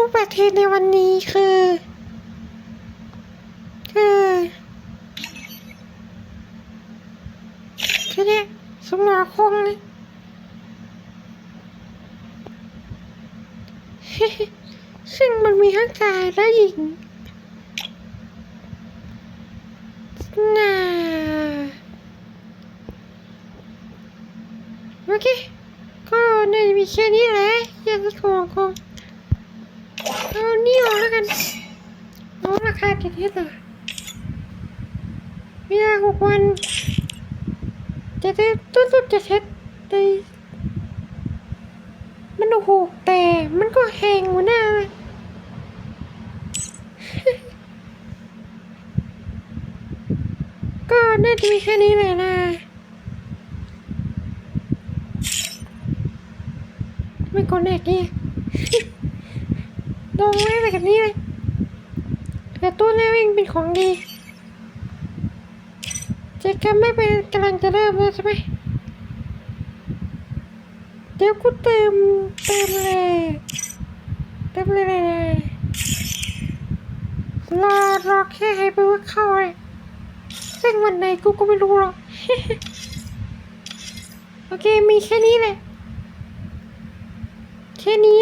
ตู้แบตเทในวันนี้คือ คือคือเนี่ยสมองคงเลยซึ่งมันมีทั้งชายและหญิงน่าโอเคก็น่าจะมีแค่นี้แหละยังไม่ขอคง นี่ออกแล้วกันเอาราคาเจ็ดเท่าไหร่เวลาหกวันจะได้ต้นสุดจะเช็ดได้มันโอ้โหแต่มันก็แหงหัวหน้าก็น่าจะมีแค่นี้แหละนะไม่กดแน่กี้ แบบนี้เลยแต่ตู้หน้าวิ่งเป็นของดีเจ๊กันไม่เป็นกำลังจะเริ่มแล้วใช่ไหมเดี๋ยวกูเติมเติมเลยเติมเลยเลยรอรอแค่ให้ไปว่าเข้าเลยซึ่งวันไหนกูก็ไม่รู้หรอกโอเคมีแค่นี้แหละแค่นี้